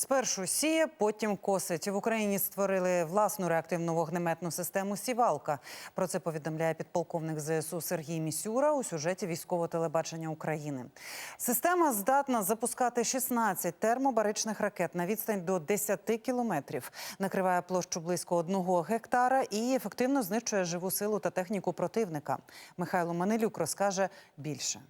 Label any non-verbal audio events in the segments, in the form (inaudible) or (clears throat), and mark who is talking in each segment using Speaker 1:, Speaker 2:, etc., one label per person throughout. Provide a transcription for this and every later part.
Speaker 1: Спершу сіє, потім косить. В Україні створили власну реактивну вогнеметну систему Сівалка. Про це повідомляє підполковник ЗСУ Сергій Місюра у сюжеті військового телебачення України. Система здатна запускати 16 термобаричних ракет на відстань до 10 кілометрів, накриває площу близько одного гектара і ефективно знищує живу силу та техніку противника. Михайло Манилюк розкаже більше.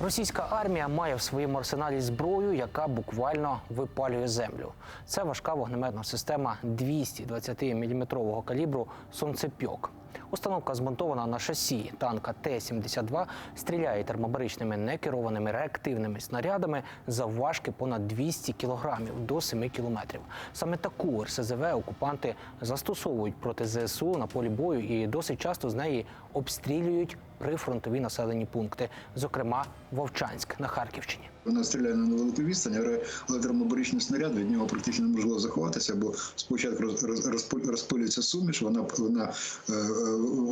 Speaker 2: Російська армія має в своєму арсеналі зброю, яка буквально випалює землю. Це важка вогнеметна система 220-мм калібру Сонцепьок. Установка змонтована на шасі танка Т-72, стріляє термобаричними некерованими реактивними снарядами завважки понад 200 кілограмів до 7 кілометрів. Саме таку РСЗВ окупанти застосовують проти ЗСУ на полі бою і досить часто з неї обстрілюють прифронтові населені пункти, зокрема Вовчанськ на Харківщині.
Speaker 3: Вона стріляє на невелику відстань, але електромобаричний снаряд від нього практично неможливо заховатися, бо спочатку роз, роз, розпи- розпилюється суміш, вона вона е, е,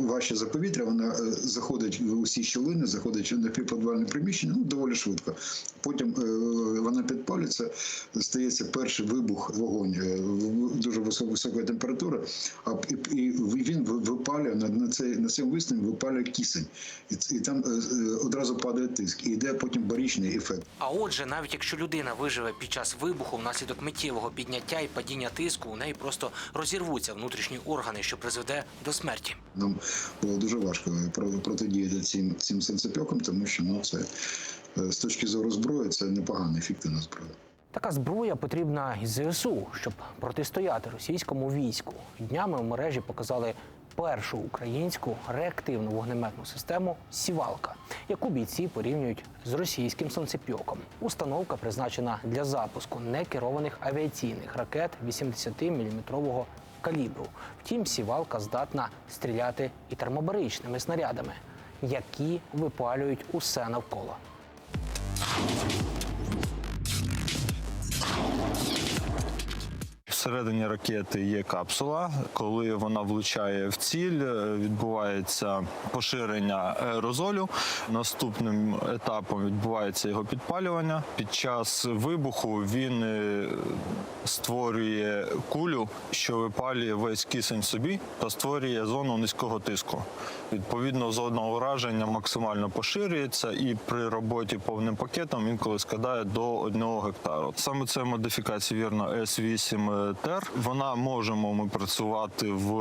Speaker 3: важче за повітря, вона е, заходить в усі щілини, заходить в напівподвальне приміщення, ну доволі швидко. Потім вона підпалюється, стається перший вибух вогонь дуже висо- високої температури, а і, він випалює на, на цей на цьому виступі випалює кисень, і, і там е, е, одразу падає тиск, і йде потім барічний ефект.
Speaker 2: А отже, навіть якщо людина виживе під час вибуху внаслідок миттєвого підняття і падіння тиску, у неї просто розірвуться внутрішні органи, що призведе до смерті.
Speaker 3: Нам було дуже важко про- протидіяти цим цим санцепьокам, тому що ну це е, з точки зору зброї це непогана ефективна зброя.
Speaker 2: Така зброя потрібна і ЗСУ, щоб протистояти російському війську. Днями в мережі показали першу українську реактивну вогнеметну систему Сівалка, яку бійці порівнюють з російським сонцепьоком. Установка призначена для запуску некерованих авіаційних ракет 80-мм калібру. Втім, сівалка здатна стріляти і термобаричними снарядами, які випалюють усе навколо.
Speaker 4: Всередині ракети є капсула. Коли вона влучає в ціль, е, відбувається поширення аерозолю. Наступним етапом відбувається його підпалювання. Під час вибуху він е, створює кулю, що випалює весь кисень собі та створює зону низького тиску. Відповідно, зона ураження максимально поширюється, і при роботі повним пакетом інколи складає до 1 гектару. Саме це модифікація вірно С8 ТЕР. Вона можемо ми працювати в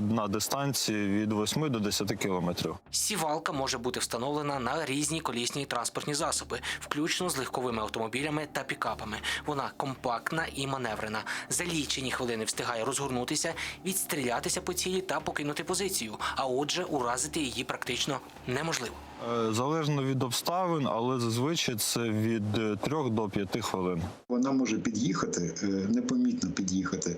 Speaker 4: на дистанції від 8 до 10 кілометрів.
Speaker 2: Сівалка може бути встановлена на різні колісні транспортні засоби, включно з легковими автомобілями та пікапами. Вона компактна і маневрена. За лічені хвилини встигає розгорнутися, відстрілятися по цілі та покинути позицію. А отже, уразити її практично неможливо.
Speaker 4: Е, Залежно від обставин, але зазвичай це від 3 до 5 хвилин.
Speaker 3: Вона може під'їхати, е, непомітно під'їхати.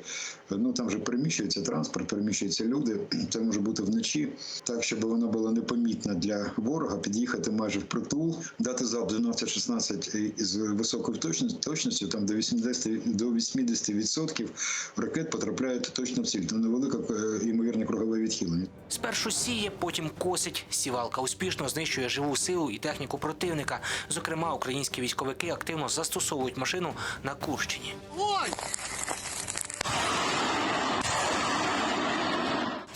Speaker 3: Ну там вже переміщується транспорт, переміщуються люди. (clears throat) Це може бути вночі, так щоб вона була непомітна для ворога. Під'їхати майже впритул, дати залп 12-16 з високою точністю, точністю там до 80 до 80% ракет потрапляють точно в ціль. Там невелика е, ймовірне кругове відхилення.
Speaker 2: Спершу сіє, потім косить. Сівалка успішно знищує живу силу і техніку противника. Зокрема, українські військовики активно застосовують машину на Курщині.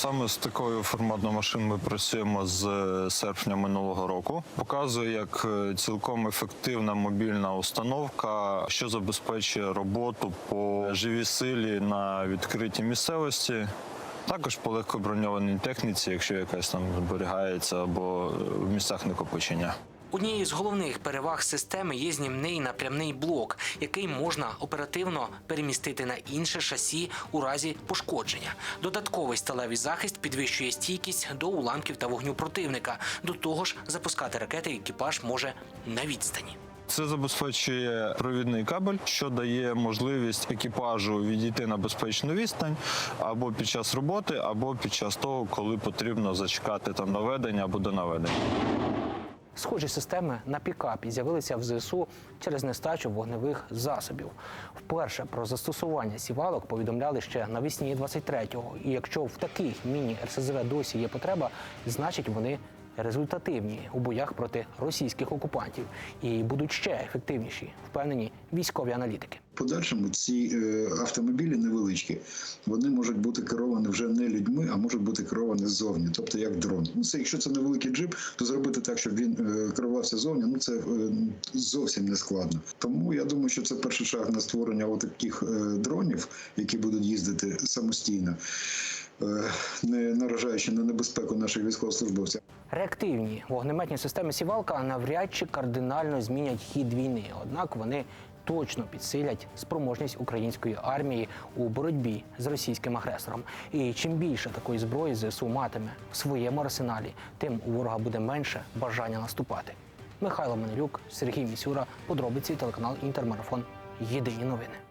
Speaker 4: Саме з такою форматною машиною ми працюємо з е, серпня минулого року. Показує, як е, цілком ефективна мобільна установка, що забезпечує роботу по живій силі на відкритій місцевості. Також по легкоброньованій техніці, якщо якась там зберігається або е, в місцях накопичення.
Speaker 2: Однією з головних переваг системи є знімний напрямний блок, який можна оперативно перемістити на інше шасі у разі пошкодження. Додатковий сталевий захист підвищує стійкість до уламків та вогню противника. До того ж, запускати ракети екіпаж може на відстані.
Speaker 4: Це забезпечує провідний кабель, що дає можливість екіпажу відійти на безпечну відстань або під час роботи, або під час того, коли потрібно зачекати там наведення або до наведення.
Speaker 2: Схожі системи на пікапі з'явилися в ЗСУ через нестачу вогневих засобів. Вперше про застосування сівалок повідомляли ще навесні 23-го. І якщо в таких міні-РСЗВ досі є потреба, значить вони результативні у боях проти російських окупантів і будуть ще ефективніші, впевнені військові аналітики.
Speaker 3: Подальшому ці е, автомобілі невеличкі, вони можуть бути керовані вже не людьми, а можуть бути керовані ззовні, тобто як дрон. Ну це якщо це невеликий джип, то зробити так, щоб він е, керувався ззовні, ну це е, зовсім не складно. Тому я думаю, що це перший шаг на створення таких дронів, які будуть їздити самостійно, не наражаючи на небезпеку наших військовослужбовців.
Speaker 2: Реактивні вогнеметні системи Сівалка навряд чи кардинально змінять хід війни, однак вони точно підсилять спроможність української армії у боротьбі з російським агресором. І чим більше такої зброї ЗСУ матиме в своєму арсеналі, тим у ворога буде менше бажання наступати. Михайло Манелюк, Сергій Місюра, подробиці телеканал Інтермарафон. Єдині новини.